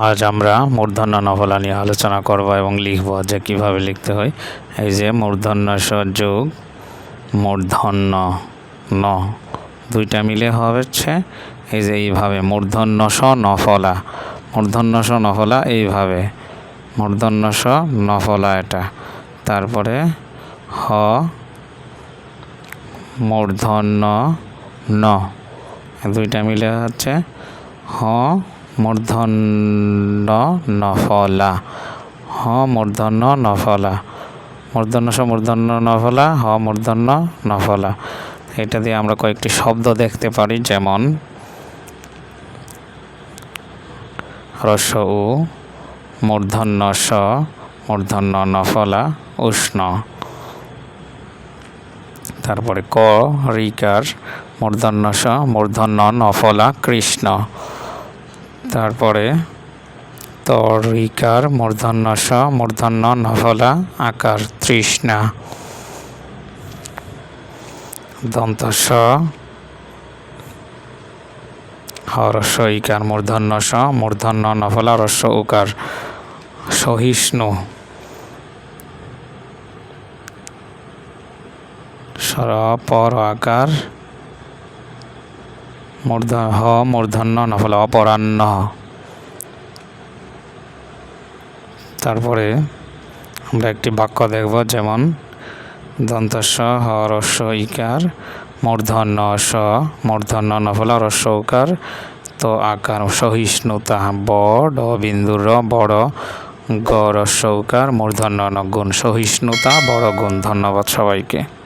আজ আমরা মূর্ধন্য নফলা নিয়ে আলোচনা করব এবং লিখব যে কীভাবে লিখতে হয়। এই যে মূর্ধন্য স যোগ মূর্ধন্য ন, দুইটা মিলে হচ্ছে। এই যে এইভাবে মূর্ধন্য স, নফলা। মূর্ধন্য স, নফলা, এইভাবে। মূর্ধন্য স, নফলা এটা। তারপরে হ, মূর্ধন্য ন, দুইটা মিলে হচ্ছে। হ মূর্ধন্য নফলা। হ, মূর্ধন্য নফলা। মূর্ধন্য স, মূর্ধন্য নফলা। হ, মূর্ধন্য নফলা। এটা দিয়ে আমরা কয়েকটি শব্দ দেখতে পারি, যেমন রস্য উ, মূর্ধন্য স, মূর্ধন্য নফলা, উষ্ণ। তারপরে ক রিকার মূর্ধন্য স, মূর্ধন্য নফলা, কৃষ্ণ। তারপরে তরিকার মূর্ধন্য স মূর্ধন্য নফলা আকার তৃষ্ণা। দন্ত স হরস্ব ইকার মূর্ধন্য স মূর্ধন্য নফলা রস্য উকার সহিষ্ণু। স্বর পর আকার মূর্ধ হ, মূর্ধন্য, নফল অপরাহ্ন তারপরে আমরা একটি বাক্য দেখব, যেমন, দন্তস্ব হ রস্য ইকার, মূর্ধন্য স, মূর্ধন্য, নফলা রস্য উকার, তো আকার সহিষ্ণুতা, ব, ড, বিন্দুর বড় গ রস্য উকার, মূর্ধন্য গুণ সহিষ্ণুতা বড় গুণ ধন্যবাদ সবাইকে।